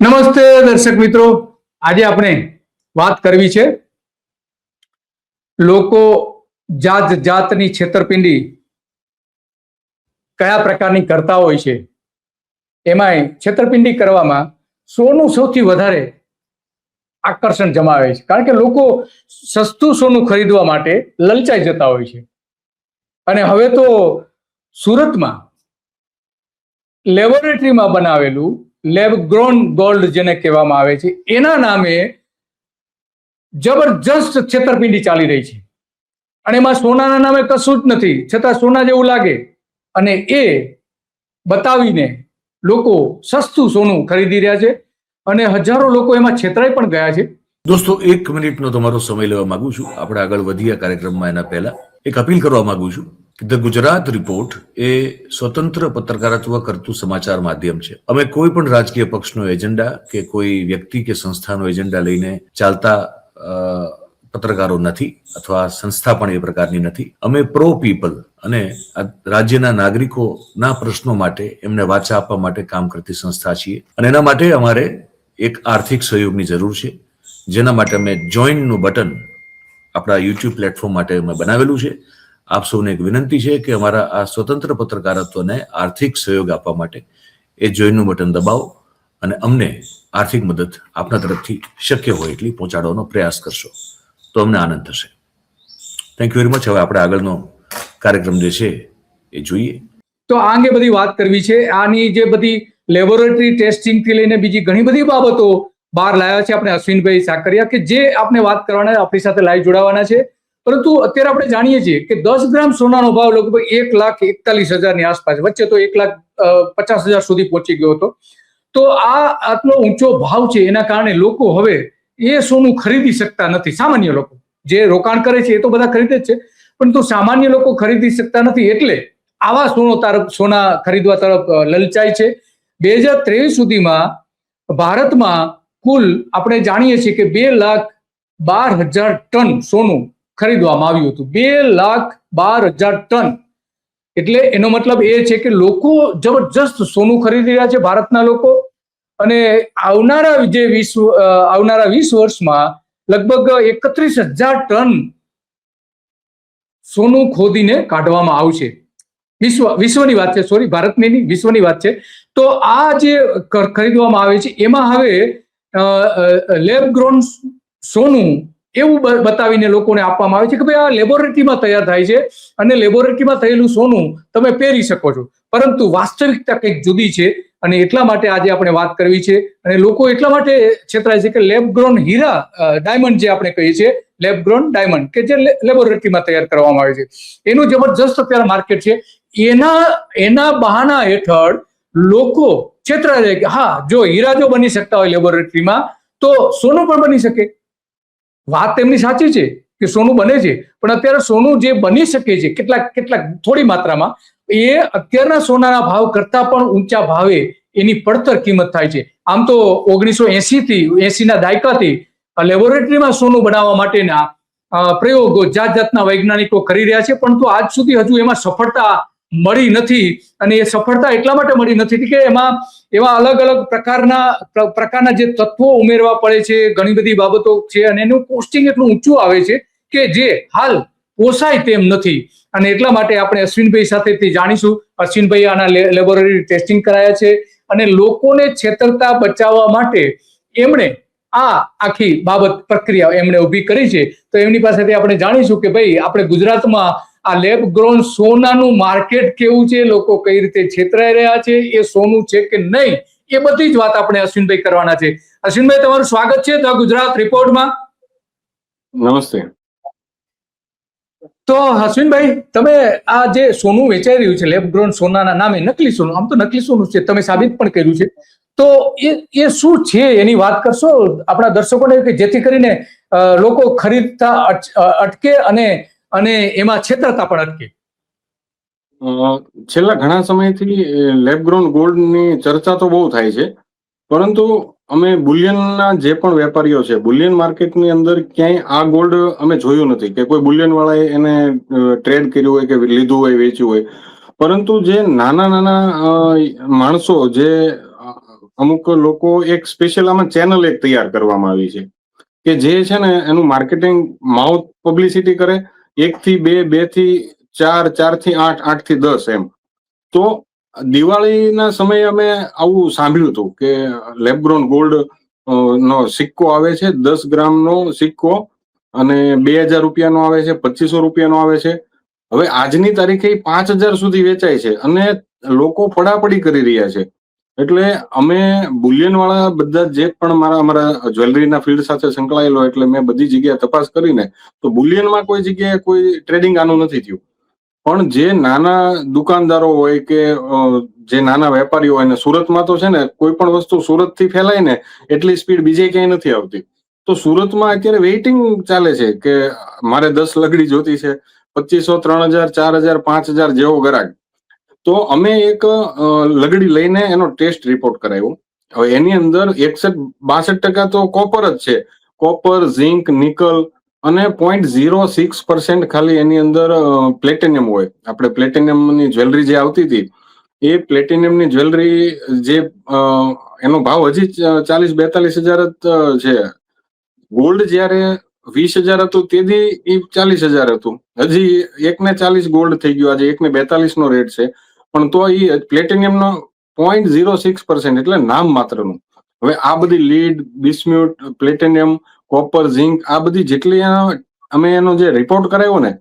નમસ્તે દર્શક મિત્રો. આજે આપણે વાત કરવી છે લોકો જાત જાતની છેતરપિંડી કયા પ્રકારની કરતા હોય છે. એમાંય છેતરપિંડી કરવામાં સોનું સૌથી વધારે આકર્ષણ જમાવે છે. કારણ કે લોકો સસ્તું સોનું ખરીદવા માટે લલચાઈ જતા હોય છે. અને હવે તો સુરતમાં લેબોરેટરીમાં બનાવેલું લેબ ગ્રોન ગોલ્ડ જેને કહેવામાં આવે છે, એના નામે જબરજસ્ત છેતરપિંડી ચાલી રહી છે. અને એમાં સોનાના નામે કશું જ નથી, છતાં સોના જેવું લાગે. અને એ બતાવીને લોકો સસ્તું સોનું ખરીદી રહ્યા છે અને હજારો લોકો એમાં છેતરાઈ પણ ગયા છે. દોસ્તો, એક મિનિટનો તમારો સમય લેવા માંગુ છું. આપણે આગળ વધીએ કાર્યક્રમમાં એના પહેલા. એક અપીલ કરવા માંગુ છું. ધ ગુજરાત રિપોર્ટ એ સ્વતંત્ર પત્રકારત્વ કરતું સમાચાર માધ્યમ છે. અમે કોઈ પણ રાજકીય પક્ષનો એજન્ડા કે કોઈ વ્યક્તિ કે સંસ્થાનો એજન્ડા લઈને ચાલતા પત્રકારો નથી અથવા સંસ્થા પણ એ પ્રકારની નથી. અમે પ્રો પીપલ અને રાજ્યના નાગરિકોના પ્રશ્નો માટે, એમને વાચા આપવા માટે કામ કરતી સંસ્થા છીએ. અને એના માટે અમારે એક આર્થિક સહયોગની જરૂર છે. જેના માટે અમે જોઈનનું બટન આપણા યુટ્યુબ પ્લેટફોર્મ માટે અમે બનાવેલું છે. આપ સૌને એક વિનંતી છે કે અમારા આ સ્વતંત્ર પત્રકારત્વને આર્થિક સહયોગ આપવા માટે એ જોઈનનું બટન દબાવો અને અમને આર્થિક મદદ આપના તરફથી શક્ય હોય એટલી પહોંચાડવાનો પ્રયાસ કરશો. તો અમને આનંદ થશે. થેન્ક યુ વેરી મચ હવે આપણે આગળનો કાર્યક્રમ જે છે એ જોઈએ. તો આ અંગે બધી વાત કરવી છે. આની જે બધી લેબોરેટરી ટેસ્ટિંગથી લઈને બીજી ઘણી બધી બાબતો બહાર લાવ્યા છે આપણે અશ્વિનભાઈ સાકરિયા કે જે આપણે વાત કરવાના આપણી સાથે લાઈવ જોડાવાના છે. પરંતુ અત્યારે આપણે જાણીએ છીએ કે દસ ગ્રામ સોનાનો ભાવ લગભગ એક લાખ એકતાલીસ હજારની આસપાસ, વચ્ચે તો એક લાખ પચાસ હજાર સુધી પહોંચી ગયો હતો. તો આ આટલો ઊંચો ભાવ છે એના કારણે લોકો હવે એ સોનું ખરીદી શકતા નથી, સામાન્ય લોકો. જે રોકાણ કરે છે એ તો બધા ખરીદે જ છે પરંતુ સામાન્ય લોકો ખરીદી શકતા નથી એટલે આવા સોનો તરફ, સોના ખરીદવા તરફ લલચાય છે. બે હજાર ત્રેવીસ સુધીમાં ભારતમાં કુલ આપણે જાણીએ છીએ કે બે લાખ બાર હજાર ટન સોનું ખરીદવામાં આવ્યું હતું. બે લાખ બાર હજાર ટન. એટલે એનો મતલબ એ છે કે લોકો જબરજસ્ત સોનું ખરીદી રહ્યા છે ભારતના લોકો. અને આવનારા જે વીસ આવનારા વીસ વર્ષમાં લગભગ એકત્રીસ હજાર ટન સોનું ખોદીને કાઢવામાં આવશે. વિશ્વ, વિશ્વની વાત છે સોરી ભારતની નહીં, વિશ્વની વાત છે. તો આ જે ખરીદવામાં આવે છે, એમાં હવે લેબ ગ્રોન સોનું એવું બતાવીને લોકોને આપવામાં આવે છે કે ભાઈ આ લેબોરેટરીમાં તૈયાર થાય છે અને લેબોરેટરીમાં થયેલું સોનું તમે પહેરી શકો છો. પરંતુ વાસ્તવિકતા કંઈક જુદી છે અને એટલા માટે આજે આપણે વાત કરવી છે અને લોકો એટલા માટે છેતરાય છે કે લેબ ગ્રોન હીરા ડાયમંડ જે આપણે કહીએ છીએ લેબ ગ્રોન ડાયમંડ કે જે લેબોરેટરીમાં તૈયાર કરવામાં આવે છે. એનું જબરજસ્ત અત્યારે માર્કેટ છે. એના એના બહાના હેઠળ લોકો છેતરાય છે કે હા, જો હીરા જો બની શકતા હોય લેબોરેટરીમાં તો સોનું પણ બની શકે. વાત તેમની સાચી છે કે સોનું બને છે, પણ અત્યારે સોનું જે બની શકે છે, કેટલાક કેટલાક થોડી માત્રામાં, એ અત્યારના સોનાના ભાવ કરતા પણ ઊંચા ભાવે એની પડતર કિંમત થાય છે. આમ તો ઓગણીસો એસી થી એસી ના દાયકાથી લેબોરેટરીમાં સોનું બનાવવા માટેના પ્રયોગો જાત જાતના વૈજ્ઞાનિકો કરી રહ્યા છે, પરંતુ આજ સુધી હજુ એમાં સફળતા મળી નથી અને એ સફળતા એટલા માટે મળી નથી કે એમાં એવા અલગ અલગ પ્રકારના પ્ર- પ્રકારના જે તત્વો ઉમેરવા પડે છે, ઘણી બધી બાબતો છે અને એનું કોસ્ટિંગ એટલું ઊંચું આવે છે કે જે હાલ પોસાય તેમ નથી. અને એટલા માટે આપણે અશ્વિનભાઈ સાથેથી જાણીશું. અશ્વિનભાઈ આના લેબોરેટરી ટેસ્ટિંગ કરાયા છે અને લોકોને છેતરતા બચાવવા માટે એમણે આ આખી બાબત પ્રક્રિયા એમણે ઊભી કરી છે. તો એમની પાસેથી આપણે જાણીશું કે ભાઈ, આપણે ગુજરાતમાં આ લેબ ગ્રોન સોનાનું માર્કેટ કેવું છે લોકો કઈ રીતે છેતરાઈ રહ્યા છે એ સોનું છે કે નહીં એ બધી જ વાત આપણે અશ્વિનભાઈ કરવાના છે. અશ્વિનભાઈ તમારું સ્વાગત છે ધ ગુજરાત રિપોર્ટમાં. નમસ્તે. તો અશ્વિનભાઈ તમે આ જે સોનું વેચાઈ રહ્યું છે લેબ ગ્રોન સોનાના નામે નકલી સોનું આમ તો નકલી સોનું છે તમે સાબિત પણ કર્યું છે. તો એ એ શું છે એની વાત કરશો? આપણા દર્શકોને કે જેથી કરીને લોકો ખરીદતા અટકે અને અને એમાં છેતરતા પણ અટકે. છેલ્લા ઘણા સમયથી લેબગ્રોન ગોલ્ડની ચર્ચા તો બહુ થાય છે. પરંતુ અમે બુલિયનના જે પણ વેપારીઓ છે, બુલિયન માર્કેટની અંદર ક્યાંય આ ગોલ્ડ અમે જોયું નથી કે કોઈ બુલિયનવાળાએ એને ટ્રેડ કર્યું હોય કે લીધું હોય, વેચ્યું હોય. પરંતુ જે નાના નાના માણસો જે અમુક લોકો એક સ્પેશિયલ આમાં ચેનલ એક તૈયાર કરવામાં આવી છે, કે જે છે ને એનું માર્કેટિંગ માઉથ પબ્લિસિટી કરે એક થી બે બેથી ચાર ચારથી આઠ આઠથી દસ એમ. તો દિવાળીના સમયે અમે આવું સાંભળ્યું હતું કે લેબગ્રોન ગોલ્ડ નો સિક્કો આવે છે, દસ ગ્રામનો સિક્કો અને બે હજાર રૂપિયાનો આવે છે, પચીસો રૂપિયાનો આવે છે. હવે આજની તારીખે પાંચ હજાર સુધી વેચાય છે અને લોકો ફડાફડી કરી રહ્યા છે. એટલે અમે બુલિયન વાળા બધા જે પણ મારા, અમારા જ્વેલરીના ફિલ્ડ સાથે સંકળાયેલો એટલે મેં બધી જગ્યાએ તપાસ કરીને, તો બુલિયનમાં કોઈ જગ્યાએ કોઈ ટ્રેડિંગ આનું નથી થયું. પણ જે નાના દુકાનદારો હોય કે જે નાના વેપારીઓ હોય ને, સુરતમાં તો છે ને, કોઈ પણ વસ્તુ સુરતથી ફેલાય ને, એટલી સ્પીડ બીજે ક્યાંય નથી આવતી. તો સુરતમાં અત્યારે વેઇટિંગ ચાલે છે કે મારે દસ લગડી જોતી છે, પચીસો, ત્રણ હજાર, ચાર હજાર, પાંચ હજાર જેવો ગરાક તો અમે એક લગડી લઈને એનો ટેસ્ટ રિપોર્ટ કરાવ્યો હવે એની અંદર એકસઠ, બાસઠ ટકા તો કોપર જ છે. કોપર ઝિંક નિકલ અને પોઈન્ટ ઝીરો સિક્સ પર્સન્ટ ખાલી એની અંદર પ્લેટિનિયમ હોય. આપણે પ્લેટિનિયમની જ્વેલરી જે આવતી હતી, એ પ્લેટિનિયમની જ્વેલરી જે એનો ભાવ હજી ચાલીસ, બેતાલીસ હજાર જ છે. ગોલ્ડ જ્યારે વીસ હજાર હતું તેથી એ ચાલીસ હજાર હતું. હજી એકને ચાલીસ ગોલ્ડ થઈ ગયું. આજે એકને બેતાલીસ નો રેટ છે. પણ તો એ પ્લેટિનિયમ નો પોઈન્ટ ઝીરો સિક્સ પર્સન્ટ એટલે નામ માત્રનું. હવે આ બધી lead bismuth platinum copper zinc આ બધી જેટલી અમે એનો જે રિપોર્ટ કરાવ્યો ને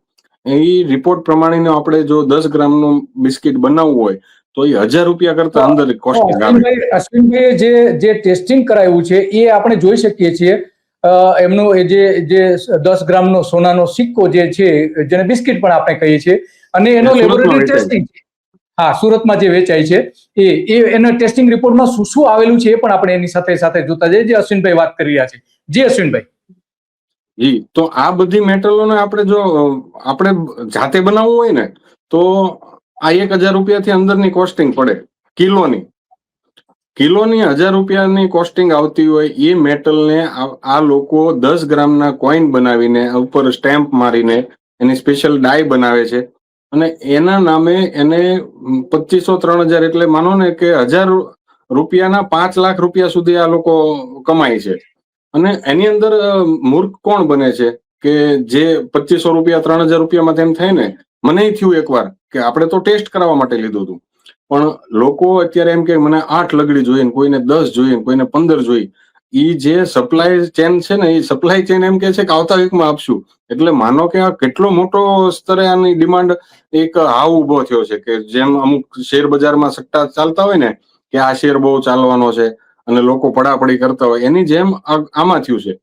એ રિપોર્ટ પ્રમાણે આપણે જો દસ ગ્રામનું બિસ્કિટ બનાવવું હોય તો એ હજાર રૂપિયા કરતા અંદર કોસ્ટિંગ અશ્વિનભાઈ જે જે ટેસ્ટિંગ કરાવ્યું છે એ આપણે જોઈ શકીએ છીએ. એમનું એ જે જે દસ ગ્રામનો સોનાનો સિક્કો જે છે જેને બિસ્કિટ પણ આપણે કહીએ છીએ અને એનો લેબોરેટરી ટેસ્ટિંગ છે. હા, સુરતમાં જે વેચાય છે, એ એ એના ટેસ્ટિંગ રિપોર્ટમાં શું શું આવેલું છે એ પણ આપણે એની સાથે સાથે જોતા જઈએ. જે અશ્વિનભાઈ વાત કરી રહ્યા છે. જે અશ્વિનભાઈ. જી, તો આ બધી મેટલોને આપણે જો આપણે જાતે બનાવવું હોય ને, તો આ એક હજાર રૂપિયાથી અંદરની કોસ્ટિંગ પડે. કિલોની. કિલોની હજાર રૂપિયાની કોસ્ટિંગ આવતી હોય, એ મેટલને આ લોકો દસ ગ્રામના કોઈન બનાવીને, ઉપર સ્ટેમ્પ મારીને, એની સ્પેશિયલ ડાય બનાવે છે. અને એના નામે એને પચીસો ત્રણ હજાર એટલે માનો ને કે હજાર રૂપિયાના પાંચ લાખ રૂપિયા સુધી આ લોકો કમાય છે. અને એની અંદર મૂર્ખ કોણ બને છે? કે જે પચીસો રૂપિયા, ત્રણ હજાર રૂપિયામાં તેમ થાય ને, મને થયું એકવાર કે આપણે તો ટેસ્ટ કરાવવા માટે લીધું હતું. પણ લોકો અત્યારે એમ કે મને આઠ લગડી જોઈએ કોઈને દસ જોઈએ કોઈને પંદર જોઈએ. ઈ જે સપ્લાય ચેન છે ને એ સપ્લાય ચેન એમ કે છે કે આવતા વીકમાં આપશું. એટલે માનો કે આ કેટલો મોટો સ્તરે આની ડિમાન્ડ એક હાવ ઊભો થયો છે કે જેમ અમુક શેર બજારમાં સટ્ટા ચાલતા હોય ને કે આ શેર બહુ ચાલવાનો છે અને લોકો પડાપડી કરતા હોય એની જેમ આમાં થયું છે.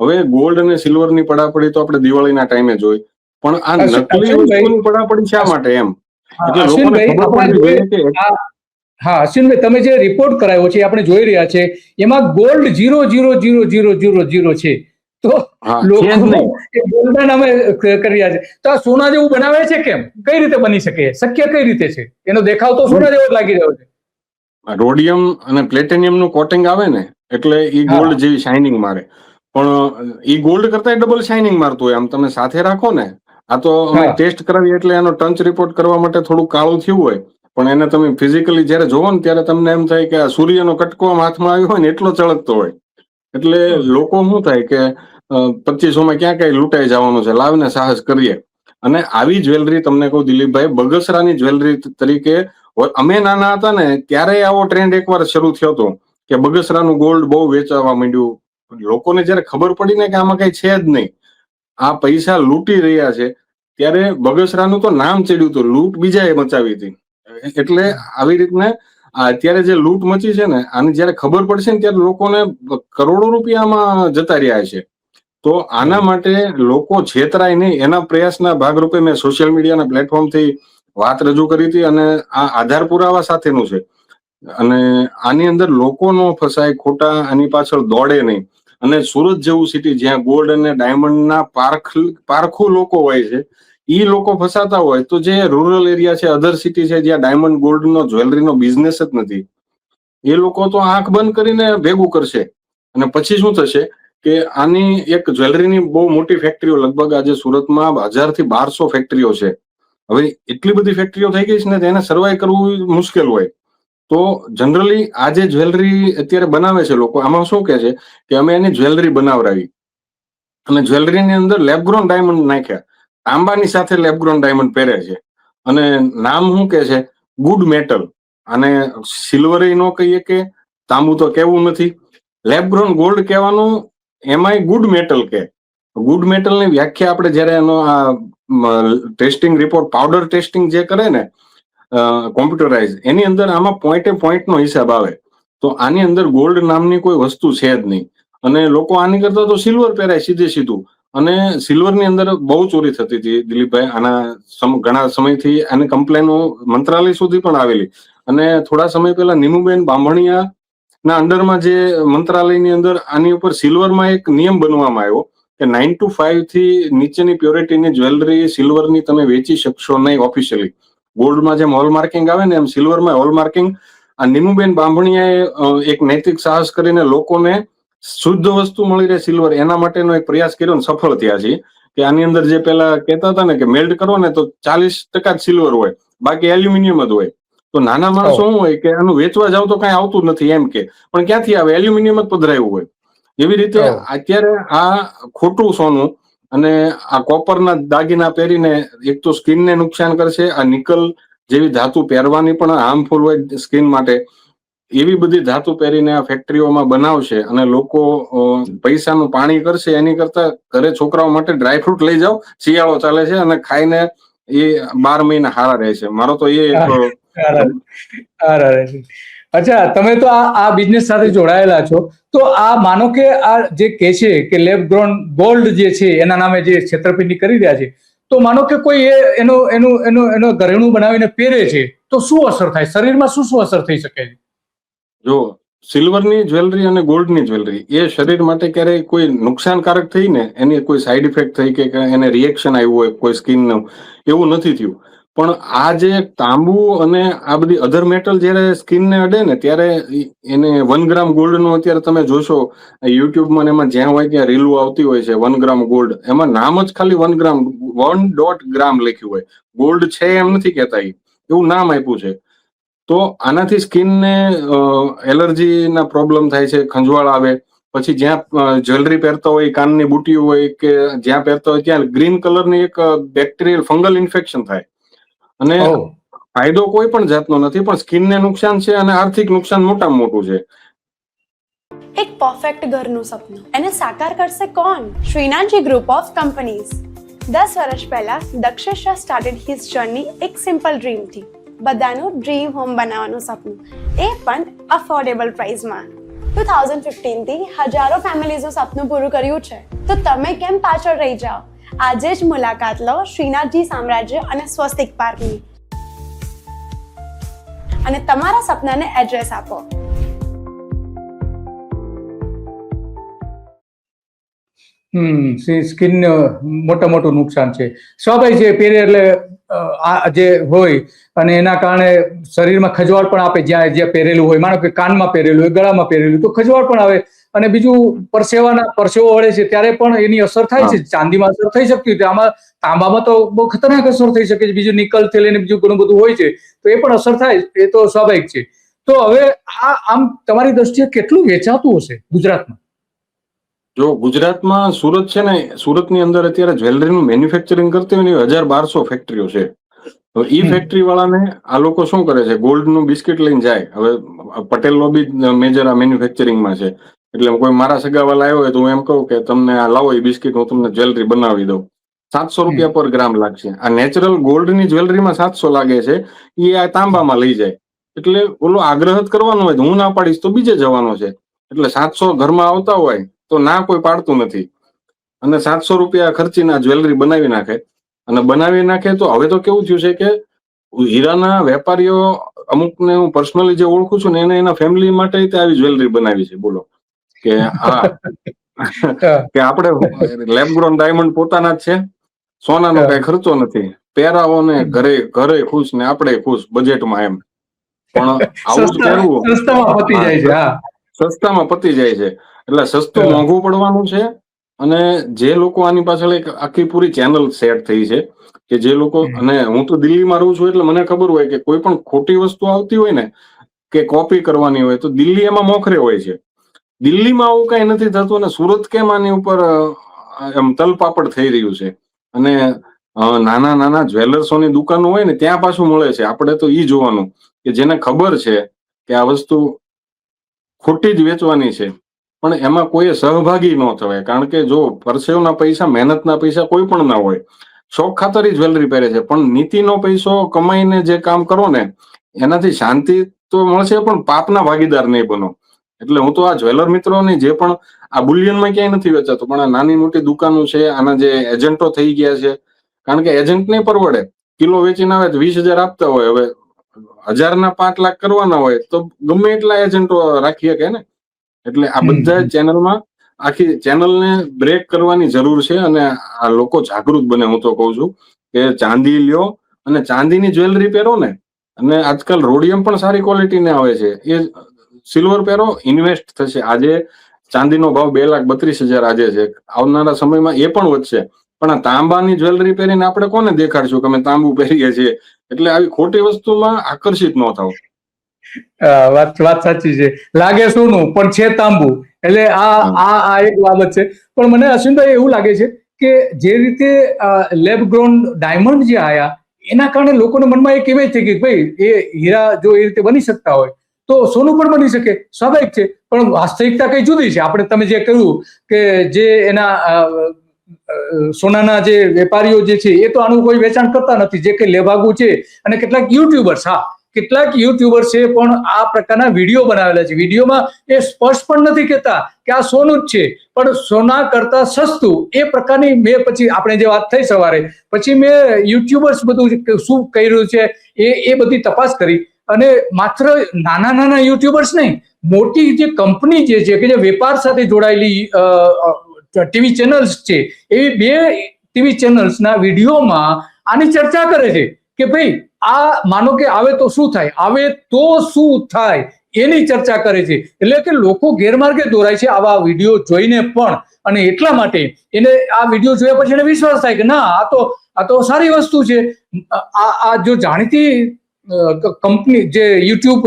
હવે ગોલ્ડ અને સિલ્વરની પડાપડી તો આપણે દિવાળીના ટાઈમે જોઈ. પણ આ નકલી વસ્તુની પડાપડી શા માટે એમ? એટલે લોકોને ખબર પડવી જોઈએ- જોઈએ હા અશ્વિનભાઈ તમે જે રિપોર્ટ કરાયો છે આપણે જોઈ રહ્યા છે. એમાં gold zero zero zero zero zero zero છે. તો લોકો અમે ગોલ્ડના નામે ક- કરી રહ્યા છે તો આ સોના જેવું બનાવે છે કેમ? કઈ રીતે બની શકે? શક્ય કઈ રીતે છે? એનો દેખાવ તો સોના જેવો જ લાગી રહ્યો છે. રોડિયમ અને પ્લેટિનિયમનું કોટિંગ આવે ને એટલે ઈ ગોલ્ડ જેવી શાઇનિંગ મારે. પણ ઈ ગોલ્ડ કરતા ડબલ શાઇનિંગ મારતું હોય આમ તમે સાથે રાખો ને આ તો અમે ટેસ્ટ કરાવી એટલે એનો ટંચ રિપોર્ટ કરવા માટે થોડું કાળું થયું હોય. પણ એને તમે ફિઝિકલી જ્યારે જોવો ને ત્યારે તમને એમ થાય કે આ સૂર્યનો કટકો હાથમાં આવ્યો હોય ને એટલો ચળકતો હોય. એટલે લોકો શું થાય કે પચીસો માં ક્યાં કઈ લૂંટાઈ જવાનું છે? લાવને સાહસ કરીએ. અને આવી જ્વેલરી તમને કહું, દિલીપભાઈ, બગસરાની જ્વેલરી તરીકે અમે નાના હતા ને ત્યારે આવો ટ્રેન્ડ એકવાર શરૂ થયો હતો કે બગસરાનું ગોલ્ડ બહુ વેચાવા માંડ્યું. લોકોને જ્યારે ખબર પડી ને કે આમાં કઈ છે જ નહીં, આ પૈસા લૂંટી રહ્યા છે, ત્યારે બગસરાનું તો નામ ચડ્યું હતું, લૂંટ બીજાએ મચાવી હતી. એટલે આવી રીતને અત્યારે જે લૂંટ મચી છે ને, આની જ્યારે ખબર પડશે ને, ત્યારે લોકોને કરોડો રૂપિયામાં જતા રહ્યા છે. તો આના માટે લોકો છેતરાય નહીં. એના પ્રયાસના ભાગરૂપે મેં સોશિયલ મીડિયાના પ્લેટફોર્મથી વાત રજૂ કરી હતી અને આ આધાર પુરાવા સાથેનું છે. અને આની અંદર લોકો નો ફસાય ખોટા આની પાછળ દોડે નહીં. અને સુરત જેવું સિટી જ્યાં ગોલ્ડ અને ડાયમંડના પારખ પારખું લોકો હોય છે એ લોકો ફસાતા હોય તો જે રૂરલ એરિયા છે અધર સિટી છે જ્યાં ડાયમંડ ગોલ્ડનો જ્વેલરીનો બિઝનેસ જ નથી એ લોકો તો આંખ બંધ કરીને ભેગું કરશે. અને પછી શું થશે? કે આની એક જ્વેલરીની બહુ મોટી ફેક્ટરીઓ લગભગ આજે સુરતમાં હજારથી બારસો ફેક્ટરીઓ છે. હવે એટલી બધી ફેક્ટરીઓ થઈ ગઈ છે ને તેને સર્વાઈ કરવું મુશ્કેલ હોય. તો જનરલી આ જે જ્વેલરી અત્યારે બનાવે છે લોકો, આમાં શું કે છે કે અમે એની જ્વેલરી બનાવરાવી. અને જ્વેલરીની અંદર લેબગ્રોન ડાયમંડ નાખ્યા. તાંબાની સાથે લેબગ્રોન ડાયમંડ પહેરે છે. અને નામ શું કે છે? ગુડ મેટલ અને સિલ્વર નો કહીએ કે તાંબુ તો કેવું નથી. લેબગ્રોન ગોલ્ડ કહેવાનું એમાંય ગુડ મેટલ કે. ગુડ મેટલની વ્યાખ્યા આપણે જ્યારે એનો આ ટેસ્ટિંગ રિપોર્ટ પાવડર ટેસ્ટિંગ જે કરે ને કોમ્પ્યુટરાઇઝ એની અંદર આમાં પોઈન્ટે પોઈન્ટનો હિસાબ આવે. તો આની અંદર ગોલ્ડ નામની કોઈ વસ્તુ છે જ નહીં. અને લોકો આની કરતા તો સિલ્વર પહેરાય, સીધે સીધું. અને સિલ્વરની અંદર બહુ ચોરી થતી હતી દિલીપભાઈ. આના ઘણા સમયથી આની કમ્પ્લેનો મંત્રાલય સુધી પણ આવેલી. અને થોડા સમય પહેલા નીમુબેન બાંભણિયા ના, અંદરમાં જે મંત્રાલયની અંદર આની ઉપર સિલ્વરમાં એક નિયમ બનવામાં આવ્યો કે નાઇન ટુ ફાઈવથી નીચેની પ્યોરિટીની જ્વેલરી સિલ્વરની તમે વેચી શકશો નહીં ઓફિશિયલી ગોલ્ડમાં જેમ હોલ માર્કિંગ આવે ને એમ સિલ્વરમાં હોલ માર્કિંગ આ નીમુબેન બાંભણીયાએ એક નૈતિક સાહસ કરીને લોકોને શુદ્ધ વસ્તુ મળી રહે સિલ્વર. એના માટેનો એક પ્રયાસ કર્યો ને સફળ થયા છે. કે આની અંદર જે પેલા કહેતા હતા ને કે મેલ્ટ કરો ને તો ચાલીસ ટકા જ સિલ્વર હોય, બાકી એલ્યુમિનિયમ જ હોય. તો નાના માણસો શું હોય કે આનું વેચવા જાવ તો કઈ આવતું નથી એમ કે. પણ ક્યાંથી આવે? એલ્યુમિનિયમ જ પધરાયું હોય. એવી રીતે અત્યારે આ ખોટું સોનું અને આ કોપરના દાગીના પહેરીને એક તો સ્કિનને નુકસાન કરશે આ નિકલ જેવી ધાતુ પહેરવાની પણ હાર્મફુલ હોય સ્કિન માટે એવી બધી ધાતુ પહેરીને આ ફેક્ટરીઓમાં બનાવશે અને લોકો પૈસાનું પાણી કરશે એની કરતા ઘરે છોકરાઓ માટે ડ્રાયફ્રૂટ લઈ જાઓ શિયાળો ચાલે છે અને ખાઈને એ બાર મહિના હારા રહે છે. મારો તો એ અચ્છા, તમે તો આ આ બિઝનેસ સાથે જોડાયેલા છો. તો આ માનો કે આ જે કે છે કે લેબ ગ્રોન ગોલ્ડ જે છે, એના નામે જે છેતરપિંડી કરી રહ્યા છે, તો માનો કે કોઈ એ એનો એનું એનું એનો ઘરેણું બનાવીને પહેરે છે, તો શું અસર થાય? શરીરમાં શું શું અસર થઈ શકે? છે જો સિલ્વરની જ્વેલરી અને ગોલ્ડની જ્વેલરી એ શરીર માટે ક્યારેય કોઈ નુકસાનકારક થઈ ને એની કોઈ સાઈડ ઇફેક્ટ થઈ કે કે એને રિએક્શન આવ્યું હોય, કોઈ સ્કિનનું એવું નથી થયું. પણ આ જે તાંબુ અને આ બધી અધર મેટલ જ્યારે સ્કિનને અડે ને, ત્યારે એને વન ગ્રામ ગોલ્ડનું અત્યારે તમે જોશો યુટ્યુબમાં એમાં જ્યાં હોય ત્યાં રીલું આવતી હોય છે વન ગ્રામ ગોલ્ડ એમાં નામ જ ખાલી one gram one dot gram લખ્યું હોય. ગોલ્ડ છે એમ નથી કહેતા એવું નામ આપ્યું છે. તો આનાથી સ્કિનને એલર્જીના પ્રોબ્લેમ થાય છે, ખંજવાળ આવે. પછી જ્યાં જ્વેલરી પહેરતા હોય, કાનની બુટી હોય કે જ્યાં પહેરતા હોય, ત્યાં ગ્રીન કલરની એક બેક્ટેરિયલ ફંગલ ઇન્ફેક્શન થાય. અને ફાયદો કોઈ પણ જાતનો નથી પણ સ્કિનને નુકસાન છે અને આર્થિક નુકસાન મોટામાં મોટું છે. એક પરફેક્ટ ઘરનું સપનું. એને સાકાર કરશે કોણ? શ્રીનાથજી ગ્રુપ ઓફ કંપનીઝ દસ વર્ષ પહેલા Dakshesh Shah started his journey એક સિમ્પલ ડ્રીમથી બધાનું ડ્રીમ હોમ બનાવવાનું સપનું. એ પણ અફોર્ડેબલ પ્રાઇસમાં ટુ થાઉઝન્ડ ફિફ્ટીનથી હજારો ફેમિલીઝનું સપનું પૂરું કર્યું છે. તો તમે કેમ પાછળ રહી જાઓ? આજે જ મુલાકાત લો શ્રીનાથજી સામ્રાજ્ય અને સ્વસ્તિક પાર્કની. અને તમારા સપનાને એડ્રેસ આપો. હમ સ્કિન મોટા મોટું નુકસાન છે. સ્વાભાવિક છે, પહેરે એટલે આ જે હોય અને એના કારણે શરીરમાં ખજવાળ પણ આપે જ્યાં જ્યાં પહેરેલું હોય. માનો કે કાનમાં પહેરેલું હોય ગળામાં પહેરેલું તો ખજવાળ પણ આવે. અને બીજું પરસેવાના પરસેવો વળે છે ત્યારે પણ એની અસર થાય છે. ચાંદીમાં અસર થઈ શકતી હતી આમાં તાંબામાં તો બહુ ખતરનાક અસર થઈ શકે છે. બીજું નિકલ થયેલ લઈને બીજું ઘણું બધું હોય છે તો એ પણ અસર થાય. એ તો સ્વાભાવિક છે. તો હવે આ આમ તમારી દ્રષ્ટિએ કેટલું વેચાતું હશે ગુજરાતમાં? જો ગુજરાતમાં સુરત છે ને સુરતની અંદર અત્યારે જ્વેલરીનું મેન્યુફેક્ચરિંગ કરતી હોય ને હજાર બારસો ફેક્ટરીઓ છે. તો એ. ફેક્ટરી વાળાને આ લોકો શું કરે છે? ગોલ્ડનું બિસ્કિટ લઈને જાય. હવે પટેલ લોબી મેજર આ મેન્યુફેક્ચરિંગમાં છે. એટલે કોઈ મારા સગાવાલા આવ્યો હોય તો હું એમ કહું કે તમને આ લાવો એ બિસ્કિટ હું તમને જ્વેલરી બનાવી દઉં. સાતસો રૂપિયા પર ગ્રામ લાગશે. આ નેચરલ ગોલ્ડની જ્વેલરીમાં સાતસો લાગે છે એ આ તાંબામાં લઈ જાય. એટલે ઓલો આગ્રહ જ કરવાનો હોય તો હું ના પાડીશ તો બીજે જવાનો છે. એટલે સાતસો ઘરમાં આવતા હોય તો ના કોઈ પાડતું નથી. અને સાતસો રૂપિયા ખર્ચીને જ્વેલરી બનાવી નાખે. અને બનાવી નાખે તો હવે તો કેવું થયું છે કે હીરાના વેપારીઓ અમુકને હું પર્સનલી જે ઓળખું છું ને એને એના ફેમિલી માટે તે આવી જ્વેલરી બનાવી છે બોલો. કે હા. કે આપણે લેબગ્રોન ડાયમંડ પોતાના જ છે. સોનાનો કઈ ખર્ચો નથી. પહેરાવોને ઘરે ઘરે ખુશ ને આપણે ખુશ બજેટમાં એમ. પણ આવું કરવું સસ્તામાં પતી જાય છે હા. સસ્તામાં પતી જાય છે. એટલે સસ્તું. મોંઘું પડવાનું છે અને જે લોકો આની પાછળ એક આખી પૂરી ચેનલ સેટ થઈ છે કે જે લોકો અને હું તો દિલ્હીમાં રહું છું એટલે મને ખબર હોય કે કોઈ પણ ખોટી વસ્તુ આવતી હોય ને કે કોપી કરવાની હોય તો દિલ્હી એમાં મોખરે હોય છે. દિલ્હીમાં આવું કઈ નથી થતું અને સુરત કેમ આની ઉપર એમ તલપાપડ થઈ રહ્યું છે? અને નાના નાના જ્વેલર્સોની દુકાનો હોય ને ત્યાં પાછું મળે છે. આપણે તો એ જોવાનું કે જેને ખબર છે કે આ વસ્તુ ખોટી જ વેચવાની છે. પણ એમાં કોઈએ સહભાગી ન થવાય. કારણ કે જો પરસેવના પૈસા, મહેનતના પૈસા કોઈ પણ ના હોય, શોખ ખાતર ઈ જ્વેલરી પહેરે છે. પણ નીતિનો પૈસો કમાઈને જે કામ કરો ને, એનાથી શાંતિ તો મળશે, પણ પાપના ભાગીદાર નહીં બનો. એટલે હું તો આ જ્વેલર મિત્રોની જે પણ આ બુલિયનમાં ક્યાંય નથી વેચાતો, પણ આ નાની મોટી દુકાનો છે, આના જે એજન્ટો થઈ ગયા છે. કારણ કે એજન્ટ નહીં પરવડે. કિલો વેચીને આવે તો વીસ હજાર આપતા હોય. હવે હજારના પાંચ લાખ કરવાના હોય તો ગમે એટલા એજન્ટો રાખી શકે ને. એટલે આ બધા ચેનલમાં આખી ચેનલને બ્રેક કરવાની જરૂર છે અને આ લોકો જાગૃત બને હું તો કહું છું કે ચાંદી લ્યો અને ચાંદીની જ્વેલરી પહેરો ને અને આજકાલ રોડિયમ પણ સારી ક્વોલિટીને આવે છે. એ સિલ્વર પહેરો ઇન્વેસ્ટ થશે. આજે ચાંદીનો ભાવ બે લાખ બત્રીસ હજાર આજે છે. આવનારા સમયમાં એ પણ વધશે. પણ આ તાંબાની જ્વેલરી પહેરીને આપણે કોને દેખાડશું કે અમે તાંબુ પહેરીએ છીએ? એટલે આવી ખોટી વસ્તુમાં આકર્ષિત ન થાવ વાત વાત સાચી છે. લાગે સોનું પણ છે તાંબુ. એટલે આ આ આ એક બાબત છે. પણ મને અશ્વિનભાઈ એવું લાગે છે કે જે રીતે લેબ ગ્રોન ડાયમંડ જે આયા એના કારણે લોકોના મનમાં એક એવી થઈ કે ભાઈ એ હીરા જો એ રીતે બની શકતા હોય તો સોનું પણ બની શકે. સ્વાભાવિક છે. પણ વાસ્તવિકતા કઈ જુદી છે. આપણે તમે જે કહ્યું કે જે એના સોનાના જે વેપારીઓ જે છે એ તો આનું કોઈ વેચાણ કરતા નથી. જે કઈ લેભાગુ છે અને કેટલાક યુટ્યુબર્સ હા કેટલાક યુટ્યુબર્સ પણ આ પ્રકારના વીડિયો બનાવેલા છે. વિડીયોમાં એ સ્પષ્ટ પણ નથી કહેતા કે આ સોનું જ છે, પણ સોના કરતા સસ્તું એ પ્રકારની મેં પછી આપણે જે વાત થઈ સવારે, પછી મેં યુટ્યુબર્સ બધું શું કર્યું છે એ એ બધી તપાસ કરી અને માત્ર નાના નાના યુટ્યુબર્સ નહીં, મોટી જે કંપની જે છે કે જે વેપાર સાથે જોડાયેલી ટીવી ચેનલ્સ છે, એવી બે ટીવી ચેનલ્સના વિડીયોમાં આની ચર્ચા કરે છે. કે ભાઈ, આ માનો કે આવે તો શું થાય? આવે તો શું થાય? એની ચર્ચા કરે છે. એટલે કે લોકો ગેરમાર્ગે દોરાય છે આવા વીડિયો જોઈને પણ. અને એટલા માટે એને આ વીડિયો જોયા પછી એને વિશ્વાસ થાય કે ના, આ તો આ તો સારી વસ્તુ છે. આ આ જો જાણીતી કંપની જે યુટ્યુબ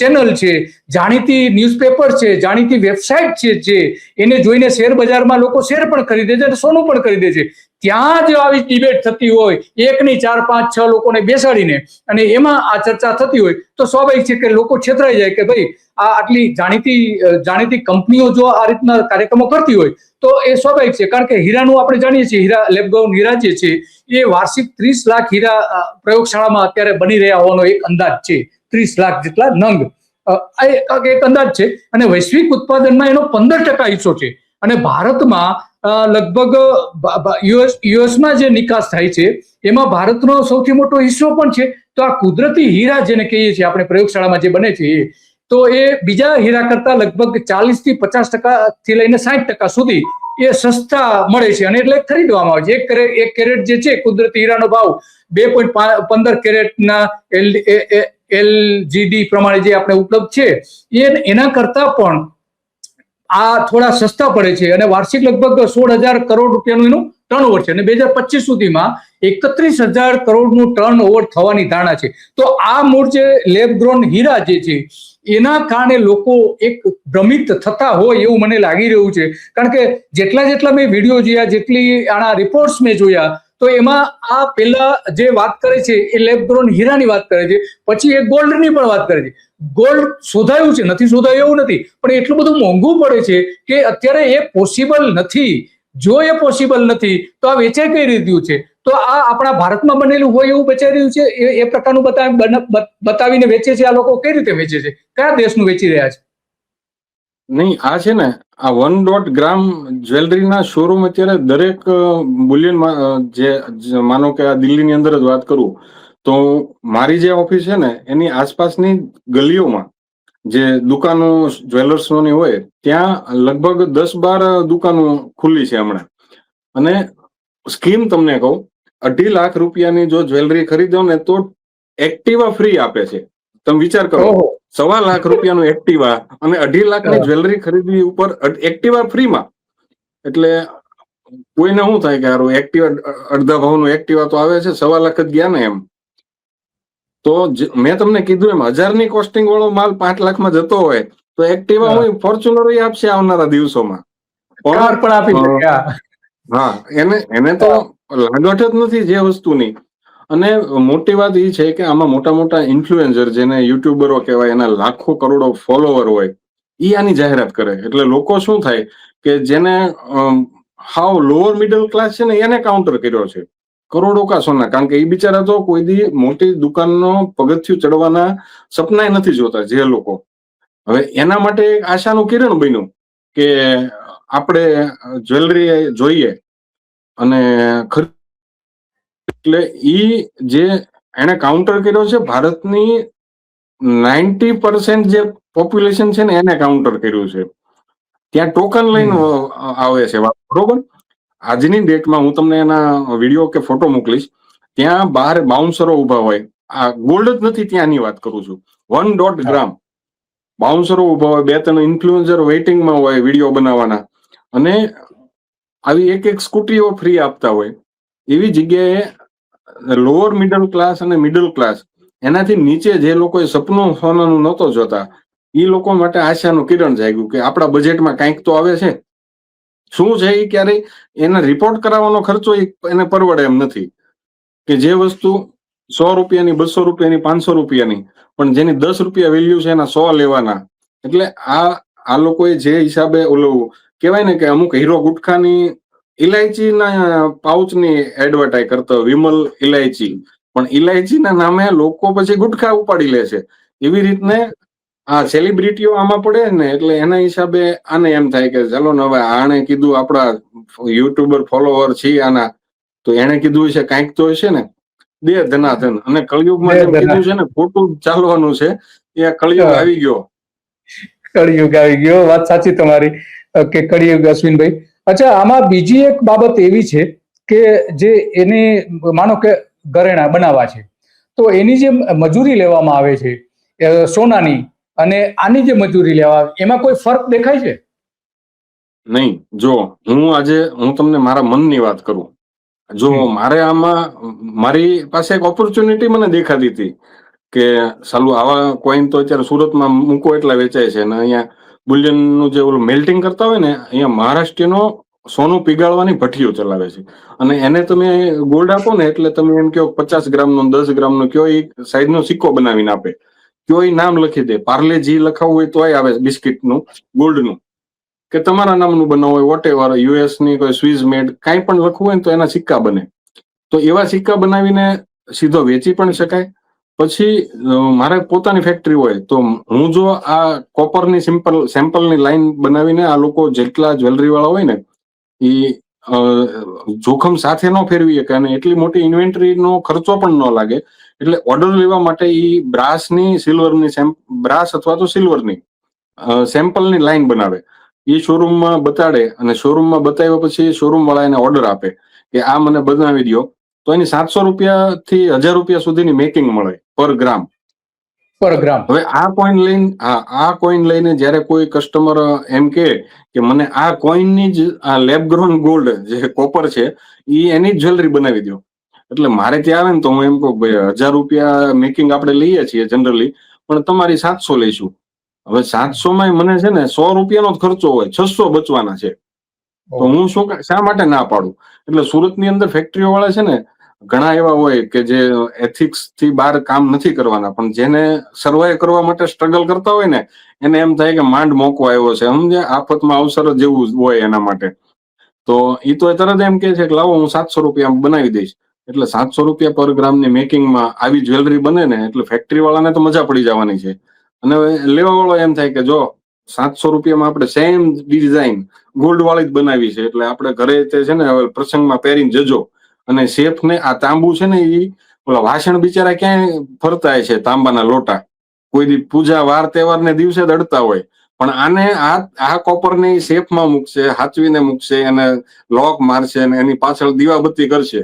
ચેનલ છે, જાણીતી ન્યૂઝપેપર છે, જાણીતી વેબસાઇટ છે, જે એને જોઈને શેર બજારમાં લોકો શેર પણ ખરીદે છે અને સોનું પણ ખરીદે છે. ત્યાં જ આવી ડિબેટ થતી હોય, એકની ચાર, પાંચ, છ લોકોને બેસાડીને, અને એમાં આ ચર્ચા થતી હોય, તો સ્વાભાવિક છે કે લોકો છેતરાઈ જાય કે ભાઈ, આ આટલી જાણીતી જાણીતી કંપનીઓ જો આ રીતના કાર્યક્રમો કરતી હોય, તો એ સ્વાભાવિક છે. કારણ કે હીરાનું આપણે જાણીએ છીએ, હીરા લેબગાઉન હીરા જે છે, એ વાર્ષિક ત્રીસ લાખ હીરા પ્રયોગશાળામાં અત્યારે બની રહ્યા હોવાનો એક અંદાજ છે. ત્રીસ લાખ જેટલા નંગ. એક અંદાજ છે. અને વૈશ્વિક ઉત્પાદનમાં એનો પંદર ટકા હિસ્સો છે. અને ભારતમાં લગભગ યુએસ, યુએસમાં જે નિકાસ થાય છે, એમાં ભારતનો સૌથી મોટો હિસ્સો પણ છે. તો આ કુદરતી હીરા જેને કહીએ છીએ આપણે પ્રયોગશાળામાં જે બને છે, તો એ બીજા હીરા કરતા લગભગ ચાલીસથી પચાસ ટકા થી લઈને સાઠ ટકા સુધી એ સસ્તા મળે છે અને એટલે ખરીદવામાં આવે છે. એક કેરેટ એક કેરેટ જે છે, કુદરતી હીરાનો ભાવ બે પોઈન્ટ પંદર કેરેટના એલ એલજીડી પ્રમાણે જે આપણે ઉપલબ્ધ છે, એ એના કરતા પણ આ થોડા સસ્તા પડે છે અને વાર્ષિક લગભગ સોળ હજાર કરોડ રૂપિયાનું એનું ટર્ન ઓવર છે. અને બે હજાર પચીસ સુધીમાં એકત્રીસ હજાર કરોડનું ટર્ન ઓવર થવાની ધારણા છે. તો આ મૂળ જે લેબ ગ્રોન હીરા જે છે, એના કારણે લોકો એક ભ્રમિત થતા હોય એવું મને લાગી રહ્યું છે. કારણ કે જેટલા જેટલા મેં વીડિયો જોયા, જેટલી આના રિપોર્ટ્સ મેં જોયા તો એમાં આ પેલા જે વાત કરે છે એ લેબ્રોન હીરાની વાત કરે છે, પછી એ ગોલ્ડની પણ વાત કરે છે. ગોલ્ડ શોધાયું છે, નથી શોધાયું એવું નથી, પણ એટલું બધું મોંઘું પડે છે કે અત્યારે એ પોસિબલ નથી. જો એ પોસિબલ નથી, તો આ વેચાઈ કઈ રીતનું છે? તો આ આપણા ભારતમાં બનેલું હોય એવું વેચાઈ રહ્યું છે? એ પ્રકારનું બતાવી બતાવીને વેચે છે આ લોકો? કઈ રીતે વેચે છે? કયા દેશનું વેચી રહ્યા છે? નહીં, આ છે ને, આ વન ડોટ ગ્રામ જ્વેલરીના શોરૂમ અત્યારે દરેક બુલિયન જે માનો કે આ દિલ્હીની અંદર જ વાત કરું, તો મારી જે ઓફિસ છે ને, એની આસપાસની ગલીઓમાં જે દુકાનો, જ્વેલર્સોની હોય, ત્યાં લગભગ દસ બાર દુકાનો ખુલ્લી છે હમણાં. અને સ્કીમ તમને કહું, અઢી લાખ રૂપિયાની જો જ્વેલરી ખરીદો ને, તો એક્ટિવા ફ્રી આપે છે. તમે વિચાર કરો. સવા લાખ રૂપિયાનું એક્ટિવા અને અઢી લાખની જ્વેલરી ખરીદવી ઉપર એક્ટિવા ફ્રીમાં. એટલે કોઈને શું થાય કે યાર એક્ટિવા અડધા ભાવનું એક્ટિવા તો આવે છે સવા લાખ જ ગયા ને એમ. તો મેં તમને કીધું એમ હજારની કોસ્ટિંગ વાળો માલ પાંચ લાખમાં જતો હોય તો એક્ટિવા હા. હોય ફોર્ચ્યુનર આપશે આવનારા દિવસોમાં. પણ આપી હા. એને એને તો લાગત જ નથી જે વસ્તુની. અને મોટી વાત એ છે કે આમાં મોટા મોટા ઇન્ફ્લુએન્સર જેને યુટ્યુબરો કહેવાય, એના લાખો કરોડો ફોલોવર હોય એ આની જાહેરાત કરે. એટલે લોકો શું થાય કે જેને હાવ લોઅર મિડલ ક્લાસ છે ને, એને કાઉન્ટર કર્યો છે. કરોડો કા સોના. કારણ કે એ બિચારા તો કોઈ દી મોટી દુકાનનો પગથિયું ચડવાના સપનાય નથી જોતા, જે લોકો. હવે એના માટે એક આશાનું કિરણ બન્યું કે આપણે જ્વેલરી જોઈએ અને ખર- એટલે ઈ જે એને કાઉન્ટર કર્યો છે ભારતની નાઇન્ટી પર્સન્ટ જે પોપ્યુલેશન છે ને એને કાઉન્ટર કર્યું છે. ત્યાં ટોકન લઈને આવે છે બરોબર? આજની ડેટમાં હું તમને એના વીડિયો કે ફોટો મોકલીશ. ત્યાં બહાર બાઉન્સરો ઊભા હોય. આ ગોલ્ડ જ નથી ત્યાંની વાત કરું છું. વન ડોટ ગ્રામ બાઉન્સરો ઊભા હોય બે ત્રણ ઇન્ફ્લુએન્સર વેઇટિંગમાં હોય વીડિયો બનાવવાના. અને આવી એક એક સ્કૂટીઓ ફ્રી આપતા હોય. એવી જગ્યાએ લોઅર મિડલ ક્લાસ અને મિડલ ક્લાસ એનાથી નીચે જે લોકોએ સપનું સોનાનું નહોતો જોતા એ લોકો માટે આશાનું કિરણ જાગ્યું કે આપણા બજેટમાં કાંઈક તો આવે છે. શું છે એ ક્યારેય? એને રિપોર્ટ કરાવવાનો ખર્ચો એને પરવડે એમ નથી. કે જે વસ્તુ સો રૂપિયાની, બસો રૂપિયાની, પાંચસો રૂપિયાની, પણ જેની દસ રૂપિયા વેલ્યુ છે એના સો લેવાના. એટલે આ આ લોકોએ જે હિસાબે ઓલું કહેવાય ને કે અમુક હીરો ગુટખાની ઇલાયચીના પાઉચની એડવર્ટાઇઝ કરતો વિમલ ઇલાયચી. પણ ઇલાયચીના નામે લોકો પછી ગુટખા ઉપાડી લે છે. એવી રીતને આ સેલિબ્રિટીઓ આમાં પડે ને એટલે એના હિસાબે આને એમ થાય કે ચાલો ને હવે આણે કીધું આપણા યુટ્યુબર ફોલોવર છીએ આના તો એણે કીધું છે કાંઈક તો હશે ને. દે ધનાધન. અને કળિયુગમાં જેમ કીધું છે ને ખોટું ચાલવાનું છે એ કળિયુગ આવી ગયો. કળિયુગ આવી ગયો. વાત સાચી તમારી. કે કળિયુગ અશ્વિનભાઈ અચ્છા આમાં બીજી એક બાબત એવી છે કે જે એને માનો કે ઘરેણા બનાવવા છે. તો એની જે મજૂરી લેવામાં આવે છે સોનાની અને આની જે મજૂરી લેવા એમાં કોઈ ફરક દેખાય છે? નહીં જો હું આજે હું તમને મારા મનની વાત કરું. જો મારે આમાં મારી પાસે એક ઓપોર્ચ્યુનિટી મને દેખાતી હતી કે સાલું આવા કોઈન તો અત્યારે સુરતમાં મૂકો એટલા વેચાય છે અને અહીંયા બુલિયનનું જે ઓલું મેલ્ટિંગ કરતા હોય ને, અહીંયા મહારાષ્ટ્રનો સોનું પીગાળવાની ભઠ્ઠીઓ ચલાવે છે. અને એને તમે ગોલ્ડ આપો ને, એટલે તમે એમ કહો પચાસ ગ્રામનો, દસ ગ્રામનો, કયો એ સાઈઝનો સિક્કો બનાવીને આપે. કયો એ નામ લખી દે. પાર્લે જી લખાવવું હોય તોય આવે બિસ્કિટનું, ગોલ્ડનું. કે તમારા નામનું બનાવવું હોય વોટ એવર યુએસની કોઈ સ્વિસ મેડ કાંઈ પણ લખવું હોય ને તો એના સિક્કા બને. તો એવા સિક્કા બનાવીને સીધો વેચી પણ શકાય. પછી મારે પોતાની ફેક્ટરી હોય તો હું જો આ કોપરની સિમ્પલ સેમ્પલની લાઈન બનાવીને આ લોકો જેટલા જ્વેલરીવાળા હોય ને, એ જોખમ સાથે ન ફેરવી શકે અને એટલી મોટી ઇન્વેન્ટરીનો ખર્ચો પણ ન લાગે. એટલે ઓર્ડર લેવા માટે એ બ્રાસની સિલ્વરની બ્રાસ અથવા તો સિલ્વરની સેમ્પલની લાઈન બનાવે. એ શોરૂમમાં બતાડે અને શોરૂમમાં બતાવ્યા પછી શોરૂમ વાળા એને ઓર્ડર આપે કે આ મને બનાવી દો તો એની સાતસો રૂપિયા થી હજાર રૂપિયા સુધીની મેકિંગ મળે પર ગ્રામ પર ગ્રામ હવે આ કોઈન લઈને હા આ કોઈન લઈને જ્યારે કોઈ કસ્ટમર એમ કે કે મને આ કોઈનની જ આ લેબ ગ્રોન ગોલ્ડ જે કોપર છે એ એની જ્વેલરી બનાવી દો એટલે મારે ત્યાં આવે ને તો હું એમ કહું ભાઈ હજાર રૂપિયા મેકિંગ આપણે લઈએ છીએ જનરલી પણ તમારી સાતસો લઈશું. હવે સાતસો માં મને છે ને સો રૂપિયાનો જ ખર્ચો હોય છસો બચવાના છે. તો હું શું શા માટે ના પાડું? એટલે સુરતની અંદર ફેક્ટરીઓ વાળા છે ને ઘણા એવા હોય કે જે એથિક્સથી બહાર કામ નથી કરવાના પણ જેને સર્વાઈવ કરવા માટે સ્ટ્રગલ કરતા હોય ને એને એમ થાય કે માંડ મોકો આવ્યો છે. સમજે આફતમાં અવસર જેવું હોય એના માટે. તો એ તો તરત એમ કે છે કે લાવો હું સાતસો રૂપિયા બનાવી દઈશ. એટલે સાતસો રૂપિયા પર ગ્રામની મેકિંગમાં આવી જ્વેલરી બને ને એટલે ફેક્ટરી વાળાને તો મજા પડી જવાની છે. અને લેવા વાળો એમ થાય કે જો સાતસો રૂપિયામાં આપણે સેમ ડિઝાઇન ગોલ્ડ વાળી જ બનાવી છે. એટલે આપણે ઘરે તે છે ને હવે પ્રસંગમાં પહેરીને જજો. અને શેફ ને આ તાંબુ છે ને એ ઓલા વાસણ બિચારા ક્યાંય ફરતા છે તાંબાના લોટા. કોઈ પૂજા વાર તહેવાર ને દિવસે દડતા હોય. પણ આને આ આ કોપરની શેફમાં મૂકશે હાચવીને મૂકશે અને લોક મારશે અને એની પાછળ દીવાબત્તી કરશે.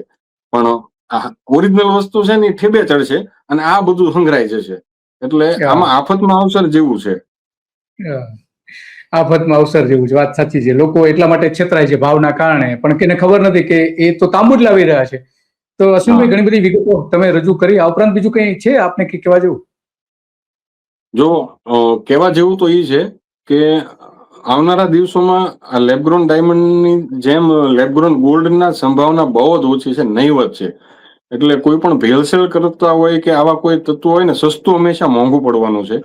પણ આ ઓરિજિનલ વસ્તુ છે ને એ ઠેબે ચડશે અને આ બધું સંઘરાઈ જશે. એટલે આમાં આફતમાં અવસર જેવું છે. આફતમાં અવસર જેવું છે. વાત સાચી છે. લોકો એટલા માટે છેતરાય છે ભાવના કારણે. પણ કેને ખબર નથી કે એ તો તાંબુ જ લાવી રહ્યા છે. તો અશ્વિનભાઈ ઘણી બધી વિગતો તમે રજૂ કરી. આ ઉપરાંત બીજું કંઈ છે આપને કે કહેવા જેવું? જો કેવા કહેવા જેવું તો એ છે કે આવનારા દિવસોમાં લેબગ્રોન ડાયમંડની જેમ લેબગ્રોન ગોલ્ડના સંભાવના બહુ જ ઓછી છે નહીવત છે. એટલે કોઈ પણ ભેળસેળ કરતા હોય કે આવા કોઈ તત્વો હોય ને સસ્તું હંમેશા મોંઘું પડવાનું છે.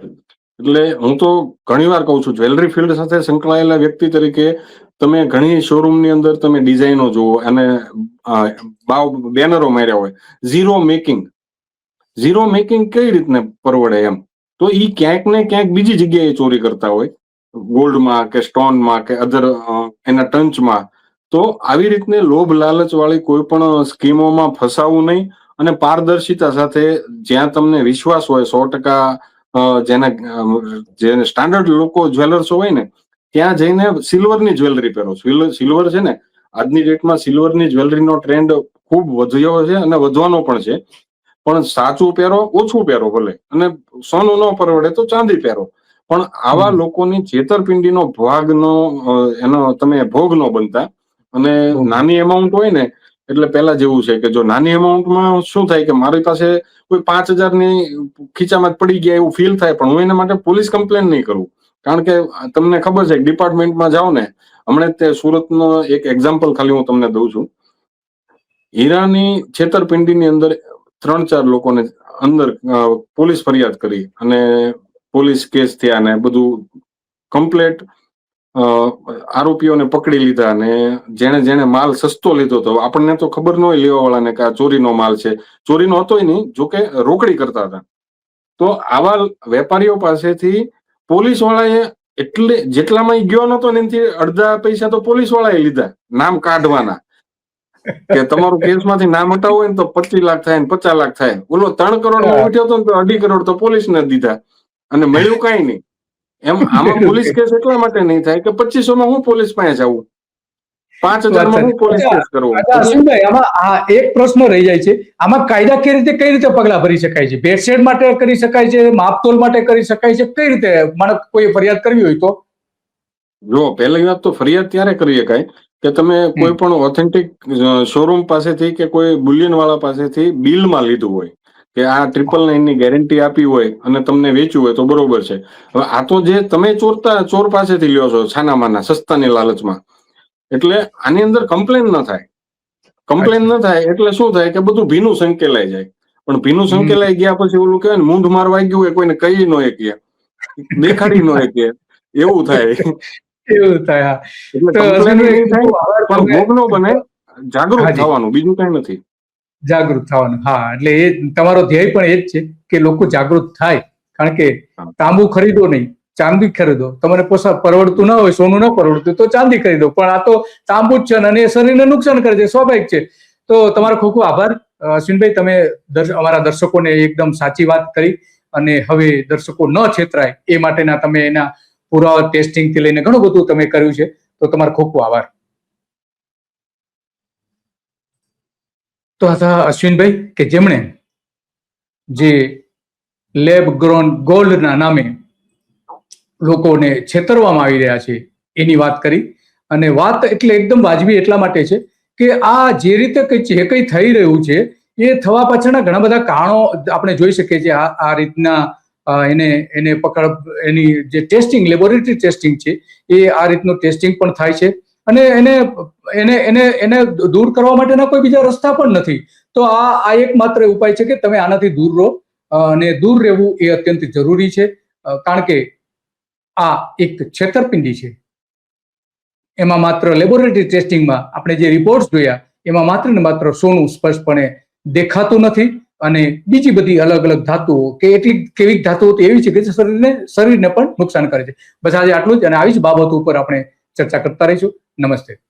એટલે હું તો ઘણીવાર કહું છું, જ્વેલરી ફિલ્ડ સાથે સંકળાયેલા વ્યક્તિ તરીકે તમે ઘણી શોરૂમની અંદર તમે ડિઝાઇનો જુઓ અને બાવ બેનરો માર્યા હોય. ઝીરો મેકિંગ ઝીરો મેકિંગ કઈ રીતને પરવડે એમ? તો એ ક્યાંક ને ક્યાંક બીજી જગ્યાએ ચોરી કરતા હોય. ગોલ્ડમાં કે સ્ટોનમાં કે અધર એના ટંચમાં. તો આવી રીતને લોભ લાલચ વાળી કોઈ પણ સ્કીમોમાં ફસાવું નહીં અને પારદર્શિતા સાથે જ્યાં તમને વિશ્વાસ હોય સો ટકા જેને જેને સ્ટાન્ડર્ડ લોકો જ્વેલર્સો હોય ને ત્યાં જઈને સિલ્વરની જ્વેલરી પહેરો. સિલ્વર છે ને આજની ડેટમાં સિલ્વરની જ્વેલરીનો ટ્રેન્ડ ખૂબ વધ્યો છે અને વધવાનો પણ છે. પણ સાચું પહેરો ઓછું પહેરો ભલે. અને સોનું ન પરવડે તો ચાંદી પહેરો. પણ આવા લોકોની છેતરપિંડીનો ભાગનો એનો તમે ભોગ ન બનતા. અને નાની એમાઉન્ટ હોય ને એટલે પેલા જેવું છે કે જો નાની અમાઉન્ટમાં શું થાય કે મારી પાસે કોઈ પાંચ હજારની ખીચામાં પડી ગયા એવું ફીલ થાય, પણ હું એના માટે પોલીસ કમ્પ્લેન નહીં કરું. કારણ કે તમને ખબર છે ડિપાર્ટમેન્ટમાં જાઓ ને, હમણાં તે સુરતનો એક એક્ઝામ્પલ ખાલી હું તમને દઉં છું. હીરાની છેતરપિંડીની અંદર ત્રણ ચાર લોકોને અંદર પોલીસ ફરિયાદ કરી અને પોલીસ કેસ થયા ને બધું કમ્પ્લેટ આરોપીઓને પકડી લીધા અને જેણે જેણે માલ સસ્તો લીધો હતો આપણને તો ખબર ન હોય લેવા વાળાને કે આ ચોરીનો માલ છે. ચોરીનો હતોય નહીં જોકે રોકડી કરતા હતા. તો આવા વેપારીઓ પાસેથી પોલીસ વાળાએ એટલે જેટલામાં ગયો નતો ને એનાથી અડધા પૈસા તો પોલીસ વાળાએ લીધા નામ કાઢવાના. કે તમારું કેસમાંથી નામ હટાવવું હોય ને તો પચીસ લાખ થાય ને પચાસ લાખ થાય. ઓલો ત્રણ કરોડમાં ઉઠ્યો હતો ને તો અઢી કરોડ તો પોલીસને દીધા. અને મળ્યું કઈ નહીં. એમ આમાં પોલીસ કેસ એટલા માટે નહીં થાય કે પચીસો માં હું પોલીસ પાસે જવું પાંચ હજારમાં હું પોલીસ કેસ કરવો અશ્વિનભાઈ આમાં આ એક પ્રશ્ન રહી જાય છે. આમાં કાયદા કઈ રીતે કઈ રીતે પગલા ભરી શકાય છે? ભેટસેડ માટે કરી શકાય છે? માપતોલ માટે કરી શકાય છે? કઈ રીતે? મને કોઈ ફરિયાદ કરવી હોય તો? જો પહેલી વાત તો ફરિયાદ ત્યારે કરી શકાય કે તમે કોઈ પણ ઓથેન્ટિક શોરૂમ પાસેથી કે કોઈ બુલિયન વાળા પાસેથી બિલમાં લીધું હોય. કે આ ટ્રિપલ નાઇનની ગેરંટી આપી હોય અને તમને વેચ્યું હોય તો બરોબર છે. હવે આ તો જે તમે ચોરતા ચોર પાસેથી લ્યો છો છાનામાના સસ્તાની લાલચમાં. એટલે આની અંદર કમ્પ્લેન ન થાય. કમ્પ્લેન ન થાય એટલે શું થાય કે બધું ભીનું સંકેલાઈ જાય. પણ ભીનું સંકેલાઈ ગયા પછી ઓલું કહેવાય ને મૂંઢ માર વાગ્યું હોય કોઈને કહી ન શકીએ. દેખાડી ન શકીએ. એવું થાય. એવું થાય એટલે કમ્પ્લેન નહીં થાય પણ ભોગ નો બને જાગૃત થવાનું બીજું કઈ નથી. જાગૃત થવાનું. હા એટલે એ તમારો ધ્યેય પણ એ જ છે કે લોકો જાગૃત થાય. કારણ કે તાંબુ ખરીદો નહીં ચાંદી ખરીદો. તમને પોસા પરવડતું ન હોય સોનું ન પરવડતું તો ચાંદી ખરીદો. પણ આ તો તાંબુ જ છે અને એ શરીરને નુકસાન કરે છે સ્વાભાવિક છે. તો તમારો ખૂબ ખૂબ આભાર. અશ્વિનભાઈ તમે અમારા દર્શકોને એકદમ સાચી વાત કરી અને હવે દર્શકો ન છેતરાય એ માટેના તમે એના પુરાવા ટેસ્ટિંગથી લઈને ઘણું બધું તમે કર્યું છે. તો તમારો ખૂબ ખૂબ આભાર. તો હતા અશ્વિનભાઈ કે જેમણે જે લેબ ગ્રોન ગોલ્ડના નામે લોકોને છેતરવામાં આવી રહ્યા છે, એની વાત કરી. અને વાત એટલે એકદમ વાજબી એટલા માટે છે કે આ જે રીતે કંઈ જે કંઈ થઈ રહ્યું છે, એ થવા પાછળના ઘણા બધા કારણો આપણે જોઈ શકીએ છીએ. આ આ રીતના એને એને પકડ, એની જે ટેસ્ટિંગ, લેબોરેટરી ટેસ્ટિંગ છે, એ આ રીતનું ટેસ્ટિંગ પણ થાય છે. અને એને એને એને એને દૂર કરવા માટેના કોઈ બીજા રસ્તા પણ નથી. તો આ આ એક માત્ર ઉપાય છે કે તમે આનાથી દૂર રહો, અને દૂર રહેવું એ અત્યંત જરૂરી છે કારણ કે આ એક છેતરપિંડી છે. એમાં માત્ર લેબોરેટરી ટેસ્ટિંગમાં આપણે જે રિપોર્ટ્સ જોયા, એમાં માત્ર ને માત્ર સોનું સ્પષ્ટપણે દેખાતું નથી, અને બીજી બધી અલગ અલગ ધાતુઓ કે એટલી કેવી ધાતુઓ એવી છે કે જે શરીરને શરીરને પણ નુકસાન કરે છે. બસ આજે આટલું જ અને આવી જ બાબતો ઉપર આપણે ચર્ચા કરતા રહીશું. નમસ્તે.